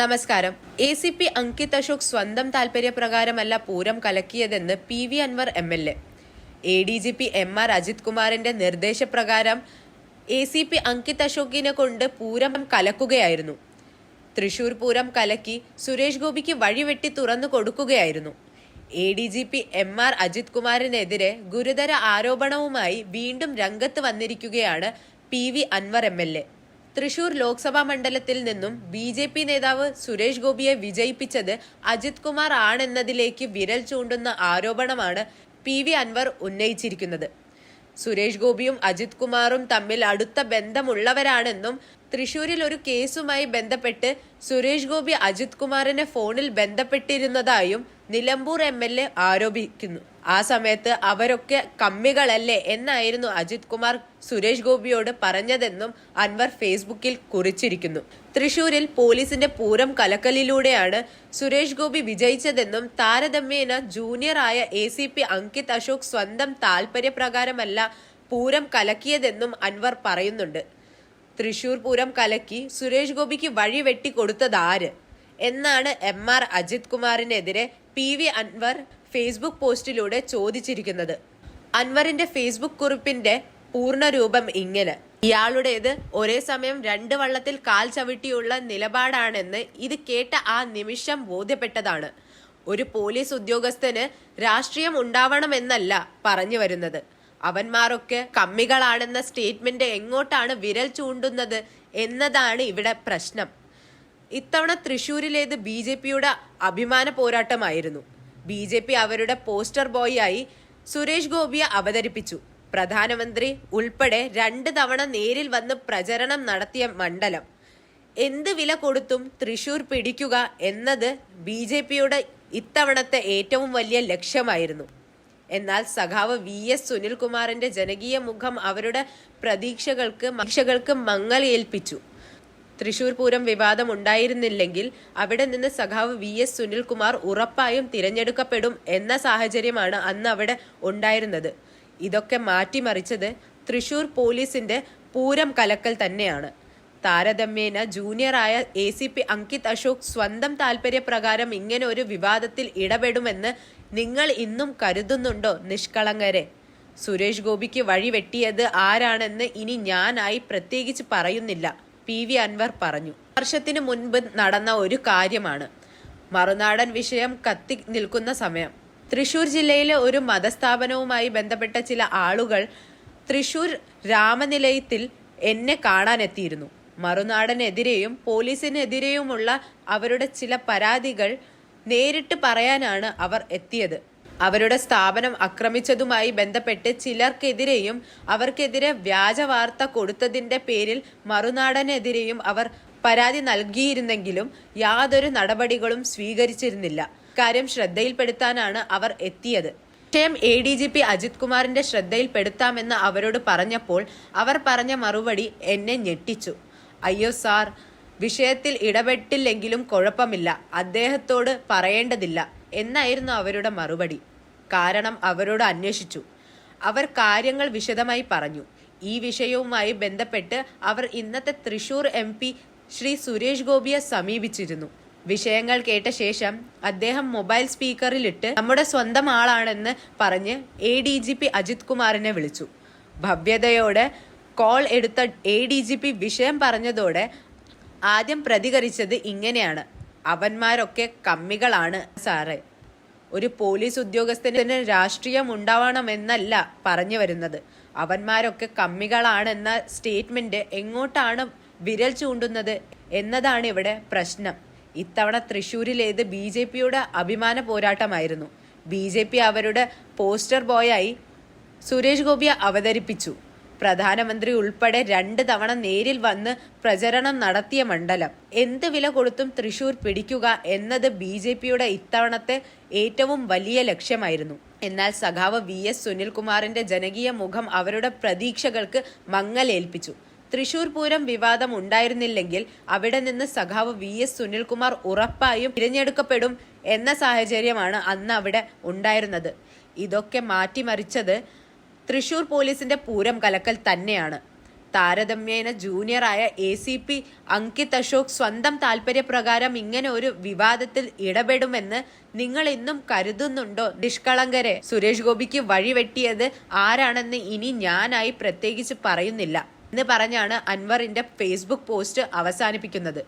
നമസ്കാരം. A C P Ankit Ashok സ്വന്തം താൽപര്യപ്രകാരമല്ല Pooram കലക്കിയതെന്ന് P V Anwar M L A. A D G P M R Ajith കുമാറിന്റെ നിർദ്ദേശപ്രകാരം A C P Ankit അശോകിനെ കൊണ്ട് പൂരം കലക്കുകയായിരുന്നു. തൃശൂർ പൂരം കലക്കി സുരേഷ് ഗോപിക്ക് വഴിവെട്ടി തുറന്നു കൊടുക്കുകയായിരുന്നു. A D G P M R Ajith കുമാറിനെതിരെ ഗുരുതര ആരോപണവുമായി വീണ്ടും രംഗത്ത് വന്നിരിക്കുകയാണ് P V Anvar M L A. Thrissur Lok മണ്ഡലത്തിൽ നിന്നും ബി ജെ പി നേതാവ് സുരേഷ് ഗോപിയെ വിജയിപ്പിച്ചത് അജിത് കുമാർ ആണെന്നതിലേക്ക് വിരൽ ചൂണ്ടുന്ന ആരോപണമാണ് പി വി അൻവർ ഉന്നയിച്ചിരിക്കുന്നത്. സുരേഷ് ഗോപിയും അജിത് കുമാറും തമ്മിൽ അടുത്ത ബന്ധമുള്ളവരാണെന്നും തൃശൂരിൽ ഒരു കേസുമായി ബന്ധപ്പെട്ട് സുരേഷ് ഗോപി അജിത് കുമാറിനെ ഫോണിൽ ബന്ധപ്പെട്ടിരുന്നതായും നിലമ്പൂർ എം ആരോപിക്കുന്നു. ആ സമയത്ത് അവരൊക്കെ കമ്മികളല്ലേ എന്നായിരുന്നു അജിത് കുമാർ സുരേഷ് ഗോപിയോട് പറഞ്ഞതെന്നും അൻവർ ഫേസ്ബുക്കിൽ കുറിച്ചിരിക്കുന്നു. തൃശൂരിൽ പോലീസിന്റെ പൂരം കലക്കലിലൂടെയാണ് സുരേഷ് ഗോപി വിജയിച്ചതെന്നും താരതമ്യേന ജൂനിയറായ A C P Ankit Ashok സ്വന്തം താൽപര്യപ്രകാരമല്ല പൂരം കലക്കിയതെന്നും അൻവർ പറയുന്നുണ്ട്. തൃശൂർ പൂരം കലക്കി സുരേഷ് ഗോപിക്ക് വഴി വെട്ടിക്കൊടുത്തതാര്? എന്നാണ് എം ആർ അജിത് കുമാറിനെതിരെ പി വി അൻവർ ഫേസ്ബുക്ക് പോസ്റ്റിലൂടെ ചോദിച്ചിരിക്കുന്നത്. അൻവറിന്റെ ഫേസ്ബുക്ക് കുറിപ്പിന്റെ പൂർണരൂപം ഇങ്ങനെ. ഇയാളുടേത് ഒരേ സമയം രണ്ട് വള്ളത്തിൽ കാൽ ചവിട്ടിയുള്ള നിലപാടാണെന്ന് ഇത് കേട്ട ആ നിമിഷം ബോധ്യപ്പെട്ടതാണ്. ഒരു പോലീസ് ഉദ്യോഗസ്ഥന് രാഷ്ട്രീയം ഉണ്ടാവണമെന്നല്ല പറഞ്ഞു വരുന്നത്. അവന്മാരൊക്കെ കമ്മികളാണെന്ന സ്റ്റേറ്റ്മെന്റ് എങ്ങോട്ടാണ് വിരൽ ചൂണ്ടുന്നത് എന്നതാണ് ഇവിടെ പ്രശ്നം. ഇത്തവണ തൃശൂരിലേത് ബി ജെ പിയുടെ അഭിമാന പോരാട്ടമായിരുന്നു. ബി ജെ പി അവരുടെ പോസ്റ്റർ ബോയിയായി സുരേഷ് ഗോപിയെ അവതരിപ്പിച്ചു. പ്രധാനമന്ത്രി ഉൾപ്പെടെ രണ്ട് തവണ നേരിൽ വന്ന് പ്രചരണം നടത്തിയ മണ്ഡലം. എന്ത് വില കൊടുത്തും തൃശൂർ പിടിക്കുക എന്നത് ബി ജെ പിയുടെ ഇത്തവണത്തെ ഏറ്റവും വലിയ ലക്ഷ്യമായിരുന്നു. എന്നാൽ സഖാവ് വി എസ് സുനിൽകുമാറിന്റെ ജനകീയ മുഖം അവരുടെ പ്രതീക്ഷകൾക്ക് പ്രതീക്ഷകൾക്ക് മങ്ങലേൽപ്പിച്ചു. തൃശൂർ പൂരം വിവാദം ഉണ്ടായിരുന്നില്ലെങ്കിൽ അവിടെ നിന്ന് സഖാവ് വി എസ് സുനിൽകുമാർ ഉറപ്പായും തിരഞ്ഞെടുക്കപ്പെടും എന്ന സാഹചര്യമാണ് അന്ന് അവിടെ ഉണ്ടായിരുന്നത്. ഇതൊക്കെ മാറ്റിമറിച്ചത് തൃശൂർ പോലീസിന്റെ പൂരം കലക്കൽ തന്നെയാണ്. താരതമ്യേന ജൂനിയറായ A C P Ankit Ashok സ്വന്തം താല്പര്യപ്രകാരം ഇങ്ങനെ ഒരു വിവാദത്തിൽ ഇടപെടുമെന്ന് നിങ്ങൾ ഇന്നും കരുതുന്നുണ്ടോ നിഷ്കളങ്കരെ? സുരേഷ് ഗോപിക്ക് വഴി വെട്ടിയത് ആരാണെന്ന് ഇനി ഞാനായി പ്രത്യേകിച്ച് പറയുന്നില്ല. പി വി അൻവർ പറഞ്ഞു. വർഷത്തിന് മുൻപ് നടന്ന ഒരു കാര്യമാണ്. മറുനാടൻ വിഷയം കത്തി നിൽക്കുന്ന സമയം. തൃശൂർ ജില്ലയിലെ ഒരു മതസ്ഥാപനവുമായി ബന്ധപ്പെട്ട ചില ആളുകൾ തൃശൂർ രാമനിലയത്തിൽ എന്നെ കാണാനെത്തിയിരുന്നു. മറുനാടനെതിരെയും പോലീസിനെതിരെയുമുള്ള അവരുടെ ചില പരാതികൾ നേരിട്ട് പറയാനാണ് അവർ എത്തിയത്. അവരുടെ സ്ഥാപനം ആക്രമിച്ചതുമായി ബന്ധപ്പെട്ട് ചിലർക്കെതിരെയും അവർക്കെതിരെ വ്യാജ വാർത്ത കൊടുത്തതിന്റെ പേരിൽ മറുനാടനെതിരെയും അവർ പരാതി നൽകിയിരുന്നെങ്കിലും യാതൊരു നടപടികളും സ്വീകരിച്ചിരുന്നില്ല. കാര്യം ശ്രദ്ധയിൽപ്പെടുത്താനാണ് അവർ എത്തിയത്. വിഷയം A D G P Ajith കുമാറിന്റെ ശ്രദ്ധയിൽപ്പെടുത്താമെന്ന് അവരോട് പറഞ്ഞപ്പോൾ അവർ പറഞ്ഞ മറുപടി എന്നെ ഞെട്ടിച്ചു. അയ്യോ സാർ വിഷയത്തിൽ ഇടപെട്ടില്ലെങ്കിലും കുഴപ്പമില്ല. അദ്ദേഹത്തോട് പറയേണ്ടതില്ല. എന്നായിരുന്നു അവരുടെ മറുപടി. കാരണം അവരോട് അന്വേഷിച്ചു. അവർ കാര്യങ്ങൾ വിശദമായി പറഞ്ഞു. ഈ വിഷയവുമായി ബന്ധപ്പെട്ട് അവർ ഇന്നത്തെ തൃശൂർ എം പി ശ്രീ സുരേഷ് ഗോപിയെ സമീപിച്ചിരുന്നു. വിഷയങ്ങൾ കേട്ട ശേഷം അദ്ദേഹം മൊബൈൽ സ്പീക്കറിലിട്ട് നമ്മുടെ സ്വന്തം ആളാണെന്ന് പറഞ്ഞ് A D G P Ajith കുമാറിനെ വിളിച്ചു. ഭവ്യതയോടെ കോൾ എടുത്ത എ ഡി ജി പി വിഷയം പറഞ്ഞതോടെ ആദ്യം പ്രതികരിച്ചത് ഇങ്ങനെയാണ്. അവന്മാരൊക്കെ കമ്മികളാണ് സാറേ. ഒരു പോലീസ് ഉദ്യോഗസ്ഥന് രാഷ്ട്രീയം ഉണ്ടാവണമെന്നല്ല പറഞ്ഞു വരുന്നത്. അവന്മാരൊക്കെ കമ്മികളാണെന്ന സ്റ്റേറ്റ്മെന്റ് എങ്ങോട്ടാണ് വിരൽ ചൂണ്ടുന്നത് എന്നതാണ് ഇവിടെ പ്രശ്നം. ഇത്തവണ തൃശൂരിലേത് ബി ജെ പിയുടെ അഭിമാന പോരാട്ടമായിരുന്നു. ബി ജെ പി അവരുടെ പോസ്റ്റർ ബോയായി സുരേഷ് ഗോപിയെ അവതരിപ്പിച്ചു. പ്രധാനമന്ത്രി ഉൾപ്പെടെ രണ്ട് തവണ നേരിൽ വന്ന് പ്രചരണം നടത്തിയ മണ്ഡലം. എന്ത് വില കൊടുത്തും തൃശൂർ പിടിക്കുക എന്നത് ബി ജെ പിയുടെ ഇത്തവണത്തെ ഏറ്റവും വലിയ ലക്ഷ്യമായിരുന്നു. എന്നാൽ സഖാവ് വി എസ് സുനിൽകുമാറിന്റെ ജനകീയ മുഖം അവരുടെ പ്രതീക്ഷകൾക്ക് മങ്ങലേൽപ്പിച്ചു തൃശൂർ പൂരം വിവാദം ഉണ്ടായിരുന്നില്ലെങ്കിൽ അവിടെ നിന്ന് സഖാവ് വി എസ് സുനിൽകുമാർ ഉറപ്പായും തിരഞ്ഞെടുക്കപ്പെടും എന്ന സാഹചര്യമാണ് അന്ന് അവിടെ ഉണ്ടായിരുന്നത്. ഇതൊക്കെ മാറ്റിമറിച്ചത് തൃശൂർ പോലീസിന്റെ പൂരം കലക്കൽ തന്നെയാണ്. താരതമ്യേന ജൂനിയറായ A C P Ankit Ashok സ്വന്തം താല്പര്യപ്രകാരം ഇങ്ങനെ ഒരു വിവാദത്തിൽ ഇടപെടുമെന്ന് നിങ്ങൾ ഇന്നും കരുതുന്നുണ്ടോ? നിഷ്കളങ്കരെ സുരേഷ് ഗോപിക്ക് വഴിവെട്ടിയത് ആരാണെന്ന് ഇനി ഞാനായി പ്രത്യേകിച്ച് പറയുന്നില്ല എന്ന് പറഞ്ഞാണ് അൻവറിന്റെ ഫേസ്ബുക്ക് പോസ്റ്റ് അവസാനിപ്പിക്കുന്നത്.